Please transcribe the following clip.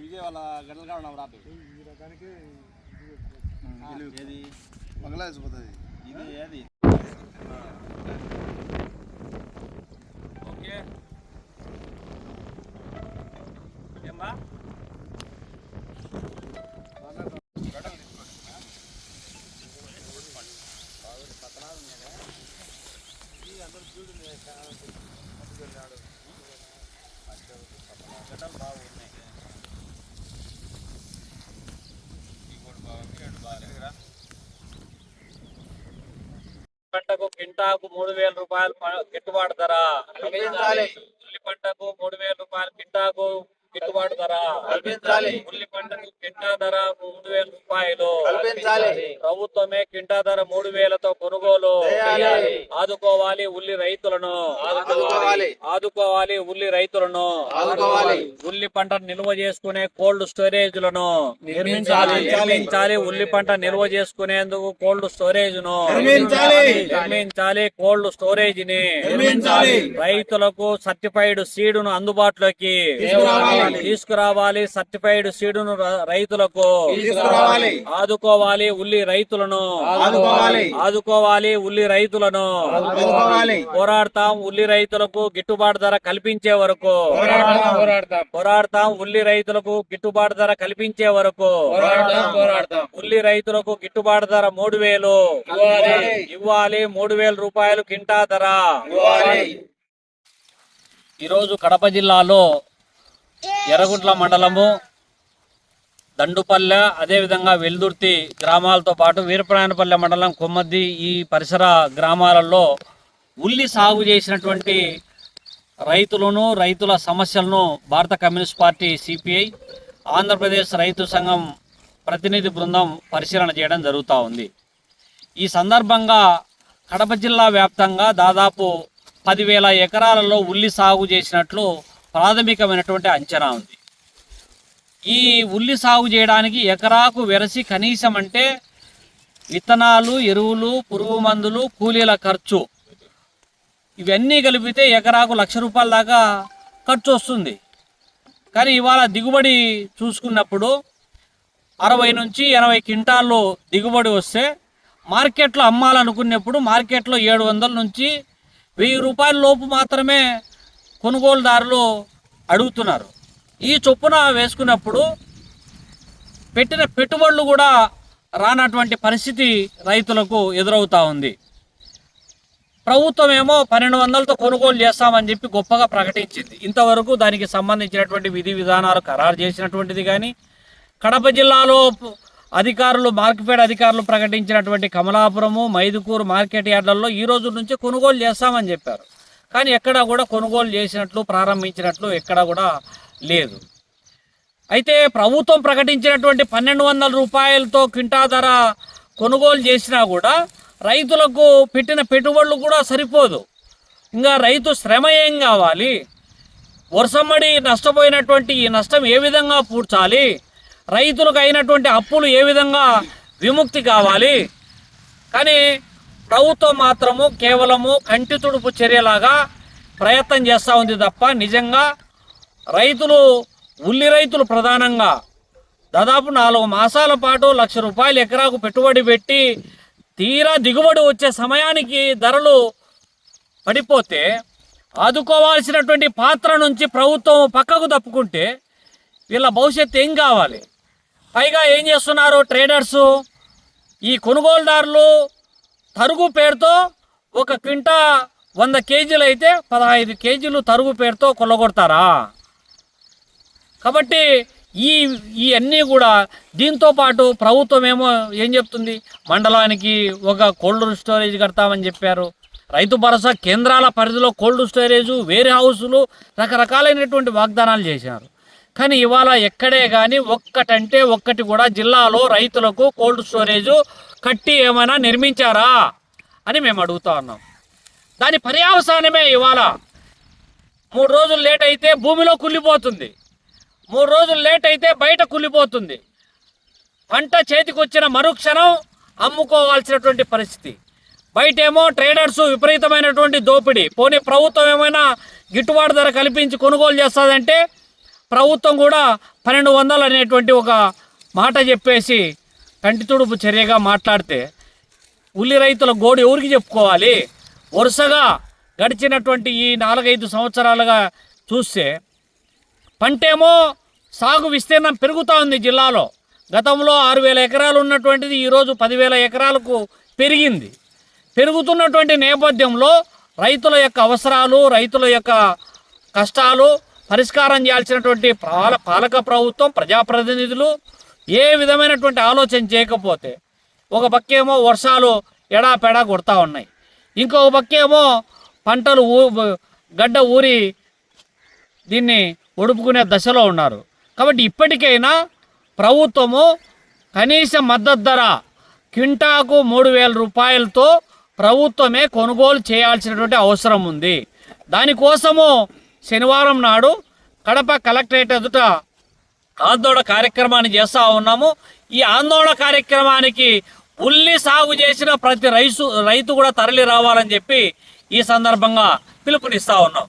విజయవాడ గంటల కాడ ఉన్నాం రాత్రి ఈ రకానికి ఏది బంగ్లా వేసిపోతుంది ఇది ఏది ఓకే ఏమ్మా గడ్డలు బాగున్నాయి ఇంకోటి బాగుంది అటు బాగా పంటకు కింటాకు మూడు వేల రూపాయలు గిట్టుబాటు ధర. పంటకు మూడు వేల రూపాయలు కింటాకు గిట్టుబాటు ధర కల్పించాలి. ఉల్లి పంటకు కింటా ధర మూడు వేల రూపాయలు కల్పించాలి. ప్రభుత్వమే కింటా ధర మూడు వేలతో కొనుగోలు. ఆదుకోవాలి ఉల్లి రైతులను ఆదుకోవాలి. ఆదుకోవాలి ఉల్లి రైతులను ఆదుకోవాలి. ఉల్లి పంట నిల్వ చేసుకునే కోల్డ్ స్టోరేజ్లను నిర్మించాలి. నిర్మించాలి ఉల్లి పంట నిల్వ చేసుకునేందుకు కోల్డ్ స్టోరేజ్ను నిర్మించాలి. కోల్డ్ స్టోరేజ్ని నిర్మించాలి. రైతులకు సర్టిఫైడ్ సీడును అందుబాటులోకి తీసుకురావాలి. తీసుకురావాలి సర్టిఫైడ్ సీడును రైతులకు. ఆదుకోవాలి ఉల్లి రైతులను ఆదుకోవాలి. ఉల్లి రైతులను. పోరాడతాం ఉల్లి రైతులకు గిట్టుబాటు ధర కల్పించే వరకు పోరాడతాం. ఉల్లి రైతులకు గిట్టుబాటు ధర కల్పించే వరకు. ఉల్లి రైతులకు గిట్టుబాటు ధర మూడు వేలు ఇవ్వాలి. మూడు వేల రూపాయలు కింటా ధర. ఈరోజు కడప జిల్లాలో ఎర్రగుంట్ల మండలము దండుపల్లె అదేవిధంగా వెల్దుర్తి గ్రామాలతో పాటు వీరప్రాయనపల్లె మండలం కొమ్మద్ది ఈ పరిసర గ్రామాలలో ఉల్లి సాగు చేసినటువంటి రైతులను రైతుల సమస్యలను భారత కమ్యూనిస్ట్ పార్టీ సిపిఐ ఆంధ్రప్రదేశ్ రైతు సంఘం ప్రతినిధి బృందం పరిశీలన చేయడం జరుగుతూ ఉంది. ఈ సందర్భంగా కడప జిల్లా వ్యాప్తంగా దాదాపు పదివేల ఎకరాలలో ఉల్లి సాగు చేసినట్లు ప్రాథమికమైనటువంటి అంచనా ఉంది. ఈ ఉల్లి సాగు చేయడానికి ఎకరాకు వెరసి కనీసం అంటే విత్తనాలు ఎరువులు పురుగు మందులు కూలీల ఖర్చు ఇవన్నీ కలిపితే ఎకరాకు లక్ష రూపాయల దాకా ఖర్చు వస్తుంది. కానీ ఇవాళ దిగుబడి చూసుకున్నప్పుడు అరవై నుంచి ఎనభై క్వింటాల్లో దిగుబడి వస్తే మార్కెట్లో అమ్మాలనుకున్నప్పుడు మార్కెట్లో ఏడు వందల నుంచి వెయ్యి రూపాయల లోపు మాత్రమే కొనుగోలుదారులు అడుగుతున్నారు. ఈ చొప్పున వేసుకున్నప్పుడు పెట్టిన పెట్టుబడులు కూడా రానటువంటి పరిస్థితి రైతులకు ఎదురవుతూ ఉంది. ప్రభుత్వం ఏమో పన్నెండు వందలతో కొనుగోలు చేస్తామని చెప్పి గొప్పగా ప్రకటించింది. ఇంతవరకు దానికి సంబంధించినటువంటి విధి విధానాలు ఖరారు చేసినటువంటిది కానీ కడప జిల్లాలో అధికారులు మార్కెట్ అధికారులు ప్రకటించినటువంటి కమలాపురము మైదుకూరు మార్కెట్ యార్డ్లలో ఈ రోజు నుంచి కొనుగోలు చేస్తామని చెప్పారు. కానీ ఎక్కడా కూడా కొనుగోలు చేసినట్లు ప్రారంభించినట్లు ఎక్కడా కూడా లేదు. అయితే ప్రభుత్వం ప్రకటించినటువంటి పన్నెండు వందల రూపాయలతో క్వింటా ధర కొనుగోలు చేసినా కూడా రైతులకు పెట్టిన పెట్టుబడులు కూడా సరిపోదు. ఇంకా రైతు శ్రమ ఏం కావాలి? వర్షమడి నష్టపోయినటువంటి ఈ నష్టం ఏ విధంగా పూడ్చాలి? రైతులకు అయినటువంటి అప్పులు ఏ విధంగా విముక్తి కావాలి? కానీ ప్రభుత్వం మాత్రము కేవలము కంటి తుడుపు చర్యలాగా ప్రయత్నం చేస్తూ ఉంది తప్ప నిజంగా రైతులు ఉల్లి రైతులు ప్రధానంగా దాదాపు నాలుగు మాసాల పాటు లక్ష రూపాయలు ఎకరాకు పెట్టుబడి పెట్టి తీరా దిగుబడి వచ్చే సమయానికి ధరలు పడిపోతే ఆదుకోవాల్సినటువంటి పాత్ర నుంచి ప్రభుత్వం పక్కకు తప్పుకుంటే వీళ్ళ భవిష్యత్తు ఏం కావాలి? పైగా ఏం చేస్తున్నారు ట్రేడర్సు? ఈ కొనుగోలుదారులు తరుగు పేరుతో ఒక క్వింటా వంద కేజీలు అయితే పదహైదు కేజీలు తరుగు పేరుతో కొల్లగొడతారా? కాబట్టి ఈ ఇవన్నీ కూడా దీంతో పాటు ప్రభుత్వం ఏమో ఏం చెప్తుంది? మండలానికి ఒక కోల్డ్ స్టోరేజ్ కడతామని చెప్పారు. రైతు భరోసా కేంద్రాల పరిధిలో కోల్డ్ స్టోరేజ్ వేరే హౌసులు రకరకాలైనటువంటి వాగ్దానాలు చేశారు. కానీ ఇవాళ ఎక్కడే కానీ ఒక్కటంటే ఒక్కటి కూడా జిల్లాలో రైతులకు కోల్డ్ స్టోరేజ్ కట్టి ఏమైనా నిర్మించారా అని మేము అడుగుతా ఉన్నాం. దాని పర్యావసానమే ఇవాళ మూడు రోజులు లేట్ అయితే భూమిలో కుళ్ళిపోతుంది. మూడు రోజులు లేట్ అయితే బయట కుళ్ళిపోతుంది. పంట చేతికి వచ్చిన మరుక్షణం అమ్ముకోవాల్సినటువంటి పరిస్థితి. బయటేమో ట్రేడర్స్ విపరీతమైనటువంటి దోపిడీ. పోనీ ప్రభుత్వం ఏమైనా గిట్టుబాటు ధర కల్పించి కొనుగోలు చేస్తుందంటే ప్రభుత్వం కూడా పన్నెండు వందలు అనేటువంటి ఒక మాట చెప్పేసి కంటి తుడుపు చర్యగా మాట్లాడితే ఉల్లి రైతుల గోడు ఎవరికి చెప్పుకోవాలి? వరుసగా గడిచినటువంటి ఈ నాలుగైదు సంవత్సరాలుగా చూస్తే పంటేమో సాగు విస్తీర్ణం పెరుగుతూ ఉంది జిల్లాలో. గతంలో ఆరు వేల ఎకరాలు ఉన్నటువంటిది ఈరోజు పదివేల ఎకరాలకు పెరిగింది. పెరుగుతున్నటువంటి నేపథ్యంలో రైతుల యొక్క అవసరాలు రైతుల యొక్క కష్టాలు పరిష్కారం చేయాల్సినటువంటి పాల పాలక ప్రభుత్వం ప్రజాప్రతినిధులు ఏ విధమైనటువంటి ఆలోచన చేయకపోతే ఒక పక్కేమో వర్షాలు ఎడాపెడా కొడతా ఉన్నాయి. ఇంకొక పక్కేమో పంటలు ఊ గడ్డ ఊరి దీన్ని ఒడుపుకునే దశలో ఉన్నారు. కాబట్టి ఇప్పటికైనా ప్రభుత్వము కనీస మద్దతు ధర క్వింటాకు మూడు వేల రూపాయలతో ప్రభుత్వమే కొనుగోలు చేయాల్సినటువంటి అవసరం ఉంది. దానికోసము శనివారం నాడు కడప కలెక్టరేట్ ఎదుట ఆందోళన కార్యక్రమాన్ని చేస్తూ ఉన్నాము. ఈ ఆందోళన కార్యక్రమానికి ఉల్లి సాగు చేసిన ప్రతి రైతు రైతు కూడా తరలి రావాలని చెప్పి ఈ సందర్భంగా పిలుపునిస్తా ఉన్నాం.